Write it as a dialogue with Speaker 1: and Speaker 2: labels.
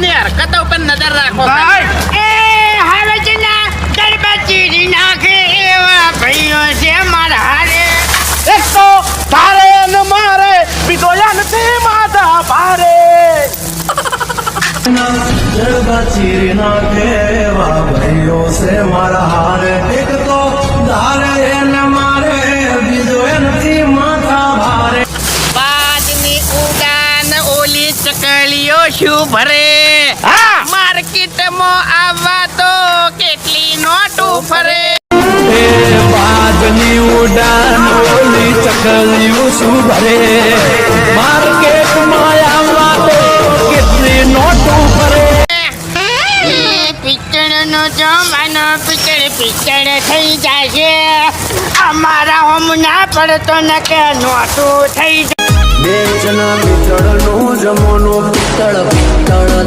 Speaker 1: એની હરકતો ઉપર નજર રાખો.
Speaker 2: એ હારે છે ને ગરબા ચીરી નાખે એવા ભાઈઓ છે મારા હારે
Speaker 3: એક તો તારે ને મારે બીજોયા નથી માતા ભારે.
Speaker 4: જડબા ચીરી નાખે એવા ભાઈઓ છે મારા હારે.
Speaker 1: ચકલીઓ શું ભરે?
Speaker 3: હા.
Speaker 1: માર્કેટમાં આવવા તો કેટલી નોટું ફરે?
Speaker 4: એ બાદની ઉડાન ઓલી ચકલીઓ શું ભરે? માર્કેટમાં આવવા તો કેટલી નોટું ફરે?
Speaker 2: પિક્ચરનો જમાનો પિક્ચર પિક્ચર થઈ જાય છે અમારા હોમ ના પડતો ન કે નોટું થઈ જાય
Speaker 4: બેચના પિત્તળનું જમવાનું પિત્તળ પિત્તળ થઈ